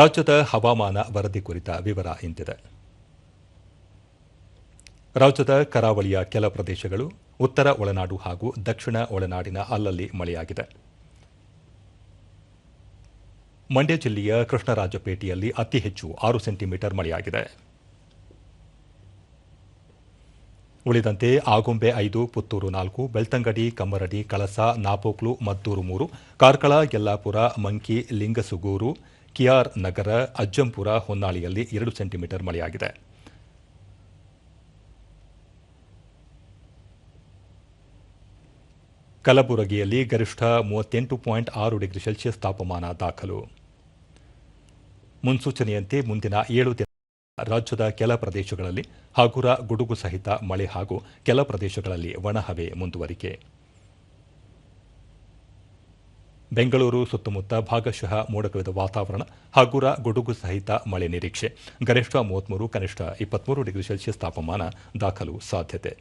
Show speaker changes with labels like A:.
A: ರಾಜ್ಯದ ಹವಾಮಾನ ವರದಿ ಕುರಿತ ವಿವರ ಇಂತಿದೆ ರಾಜ್ಯದ ಕರಾವಳಿಯ ಕೆಲ ಪ್ರದೇಶಗಳು ಉತ್ತರ ಒಳನಾಡು ಹಾಗೂ ದಕ್ಷಿಣ ಒಳನಾಡಿನ ಅಲ್ಲಲ್ಲಿ ಮಳೆಯಾಗಿದೆ ಮಂಡ್ಯ ಜಿಲ್ಲೆಯ ಕೃಷ್ಣರಾಜಪೇಟೆಯಲ್ಲಿ ಅತಿ ಹೆಚ್ಚು ಆರು ಸೆಂಟಿಮೀಟರ್ ಮಳೆಯಾಗಿದೆ ಉಳಿದಂತೆ ಆಗುಂಬೆ ಐದು ಪುತ್ತೂರು ನಾಲ್ಕು ಬೆಳ್ತಂಗಡಿ ಕಮ್ಮರಡಿ ಕಳಸ ನಾಪೋಕ್ಲು ಮದ್ದೂರು ಮೂರು ಕಾರ್ಕಳ ಯಲ್ಲಾಪುರ ಮಂಕಿ ಲಿಂಗಸುಗೂರು ಕಿಯಾರ್ ನಗರ ಅಜ್ಜಂಪುರ ಹೊನ್ನಾಳಿಯಲ್ಲಿ ಎರಡು ಸೆಂಟಿಮೀಟರ್ ಮಳೆಯಾಗಿದೆ ಕಲಬುರಗಿಯಲ್ಲಿ ಗರಿಷ್ಠ ಮೂವತ್ತೆಂಟು ಪಾಯಿಂಟ್ ಆರು ಡಿಗ್ರಿ ಸೆಲ್ಸಿಯಸ್ ತಾಪಮಾನ ದಾಖಲು ಮುನ್ಸೂಚನೆಯಂತೆ ಮುಂದಿನ ಏಳು ದಿನ ರಾಜ್ಯದ ಕೆಲ ಪ್ರದೇಶಗಳಲ್ಲಿ ಹಗುರ ಗುಡುಗು ಸಹಿತ ಮಳೆ ಹಾಗೂ ಕೆಲ ಪ್ರದೇಶಗಳಲ್ಲಿ ಒಣಹವೆ ಮುಂದುವರಿಕೆ ಬೆಂಗಳೂರು ಸುತ್ತಮುತ್ತ ಭಾಗಶಃ ಕವಿದ ವಾತಾವರಣ ಹಗುರ ಗುಡುಗು ಸಹಿತ ಮಳೆ ನಿರೀಕ್ಷೆ ಗರಿಷ್ಠ ಮೂವತ್ತ್ಮೂರು ಕನಿಷ್ಠ ಇಪ್ಪತ್ಮೂರು ಡಿಗ್ರಿ ಸೆಲ್ಸಿಯಸ್ ತಾಪಮಾನ ದಾಖಲು ಸಾಧ್ಯತೆ